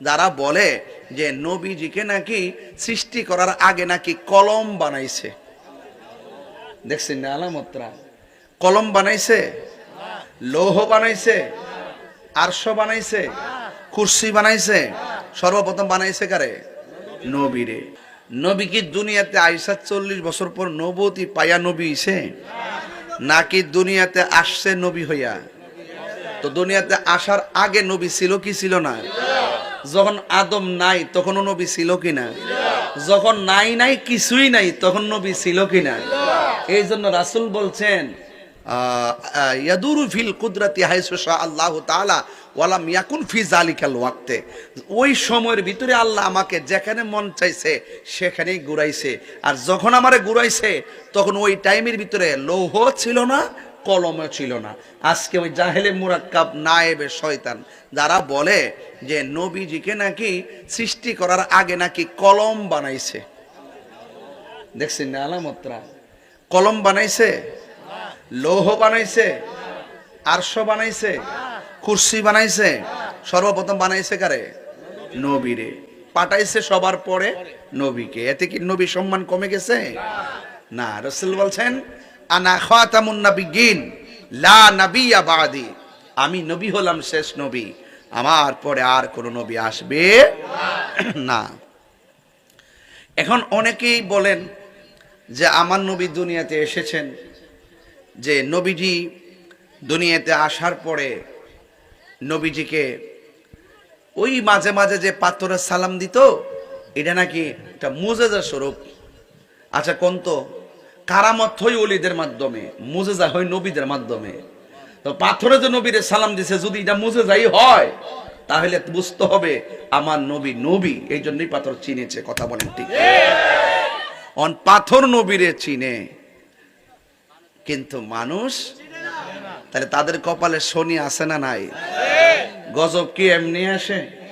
যারা বলে যে নবীজিকে নাকি সৃষ্টি করার আগে নাকি কলম বানাইছে। দেখছেন না আলামতরা? কলম বানাইছে, লৌহ বানাইছে, আরশ বানাইছে, কুর্সি বানাইছে, সর্বপ্রথম বানাইছে কারে? নবীরে। নবী কি দুনিয়াতে আইসা চল্লিশ বছর পর নবতী পায়া নবী হইছে? নাকি দুনিয়াতে আসছে নবী হইয়া? তো দুনিয়াতে আসার আগে নবী ছিল কি ছিল না? যখন আদম নাই, তখনও নবী ছিল কি না যখন নাই নাই, কিছুই নাই, তখন নবী ছিল কি না এই জন্য রাসুল বলছেন আল্লাহ ওয়াক্তে। ওই সময়ের ভিতরে আল্লাহ আমাকে যেখানে মন চাইছে, সেখানেই ঘুরাইছে। আর যখন আমারে ঘুরাইছে, তখন ওই টাইমের ভিতরে লৌহ ছিল না কলমও ছিল না। আজকে ওই জাহেলে মুরাক্কাব নায়েবে শয়তান, যারা বলে যে নবীজিকে নাকি সৃষ্টি করার আগে নাকি কলম বানাইছে। দেখছেন না আলামতরা? কলম বানাইছে, লৌহ বানাইছে, আরশ বানাইছে, কুর্সি বানাইছে, সর্বপ্রথম বানাইছে কারে? নবীরে। পাঠাইছে সবার পরে নবীকে। এতে কি নবী সম্মান কমে গেছে? না, রসুল বলছেন লা আমি নবী হলাম শেষ নবী, আমার পরে আর কোন নবী আসবে না। এখন অনেকেই বলেন যে আমার নবী দুনিয়াতে এসেছেন, যে নবীজি দুনিয়াতে আসার পরে নবীজিকে ওই মাঝে মাঝে যে পাথরের সালাম দিত, এটা নাকি একটা মুজেজা স্বরূপ। আচ্ছা কোন তো? কারামত হয় অলিদের মাধ্যমে, মুজেজা হয় নবীদের মাধ্যমে। তো পাথরে যে নবীরে সালাম দিছে, যদি এটা মুজেজাই হয়, তাহলে বুঝতে হবে আমার নবী নবী, এই জন্যই পাথর চিনেছে, কথা বলেন ঠিক। অন পাথর নবীরে চিনে। কিন্তু মানুষ, তাহলে তাদের কপালে শনি আসে না নাই? গজব কি এমনি আসে?